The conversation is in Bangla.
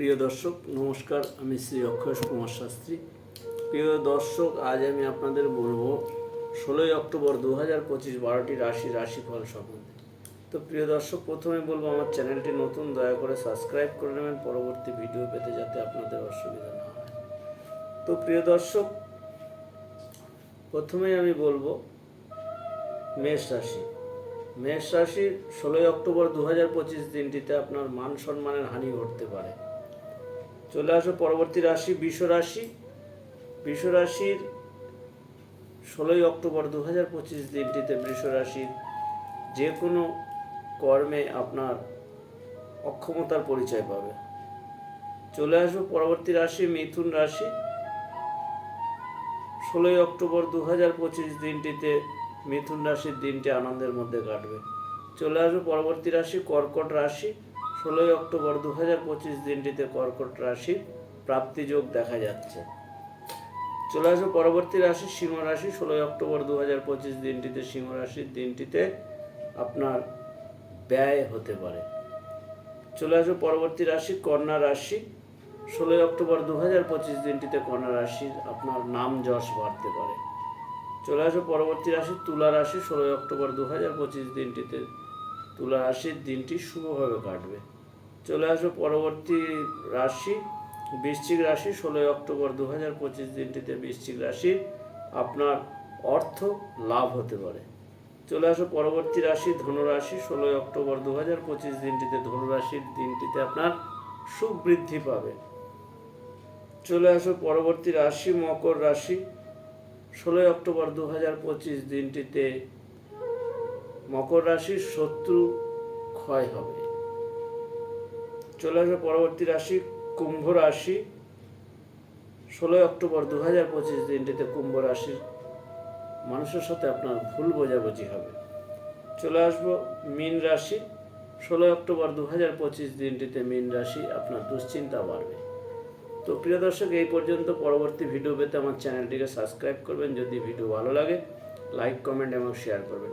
প্রিয় দর্শক, নমস্কার। আমি শ্রী অক্ষয় কুমার শাস্ত্রী। প্রিয় দর্শক, আজ আমি আপনাদের বলব ষোলোই অক্টোবর দু হাজার পঁচিশ বারোটি রাশি রাশিফল সম্বন্ধে। তো প্রিয় দর্শক প্রথমে বলব, আমার চ্যানেলটি নতুন, দয়া করে সাবস্ক্রাইব করে নেবেন। পরবর্তী ভিডিও পেতে যাতে আপনাদের অসুবিধা না হয়। তো প্রিয় দর্শক, প্রথমেই আমি বলব, মেষ রাশি। মেষ রাশির ষোলোই অক্টোবর দু হাজার পঁচিশ দিনটিতে আপনার মান সম্মানের হানি ঘটতে পারে। চলে আসো পরবর্তী রাশি বিশ্ব রাশি। বিশ্ব রাশির ষোলোই অক্টোবর দু হাজার পঁচিশ দিনটিতে বৃষ রাশির যে কোনো কর্মে আপনার অক্ষমতার পরিচয় পাবে। চলে আসো পরবর্তী রাশি, মিথুন রাশি। ষোলোই অক্টোবর দু হাজার পঁচিশ দিনটিতে মিথুন রাশির দিনটি আনন্দের মধ্যে কাটবে। চলে আসবে পরবর্তী রাশি, কর্কট রাশি। ষোলোই অক্টোবর দু হাজার পঁচিশ দিনটিতে কর্কট রাশির প্রাপ্তিযোগ দেখা যাচ্ছে। চলে আসবে পরবর্তী রাশি, সিংহ রাশি। ষোলোই অক্টোবর দু হাজার পঁচিশ দিনটিতে সিংহ রাশির দিনটিতে আপনার ব্যয় হতে পারে। চলে আসবে পরবর্তী রাশি, কন্যা রাশি। ষোলোই অক্টোবর দু হাজার পঁচিশ দিনটিতে কন্যা রাশির আপনার নাম যশ বাড়তে পারে। চলে আসবে পরবর্তী রাশি, তুলা রাশি। ষোলোই অক্টোবর দু হাজার পঁচিশ দিনটিতে তুলা রাশির দিনটি শুভভাবে কাটবে। চলে আসবে পরবর্তী রাশি, বৃশ্চিক রাশি, ষোলোই অক্টোবর দু হাজার পঁচিশ দিনটিতে বৃশ্চিক রাশি আপনার অর্থ লাভ হতে পারে। চলে আসো পরবর্তী রাশি, ধনুরাশি, ষোলোই অক্টোবর দু হাজার পঁচিশ দিনটিতে ধনুরাশির দিনটিতে আপনার সুখ বৃদ্ধি পাবে। চলে আসো পরবর্তী রাশি, মকর রাশি, ষোলোই অক্টোবর দু হাজার পঁচিশ দিনটিতে মকর রাশির শত্রু ক্ষয় হবে। চলে আসবে পরবর্তী রাশি, কুম্ভ রাশি। ষোলোই অক্টোবর দু হাজার পঁচিশ দিনটিতে কুম্ভ রাশির মানুষের সাথে আপনার ভুল বোঝাবুঝি হবে। চলে আসব মীন রাশি। ষোলোই অক্টোবর দু হাজার পঁচিশ দিনটিতে মীন রাশি আপনার দুশ্চিন্তা বাড়বে। তো প্রিয় দর্শক, এই পর্যন্ত পরবর্তী ভিডিও পেতে আমার চ্যানেলটিকে সাবস্ক্রাইব করবেন। যদি ভিডিও ভালো লাগে, লাইক, কমেন্ট এবং শেয়ার করবেন।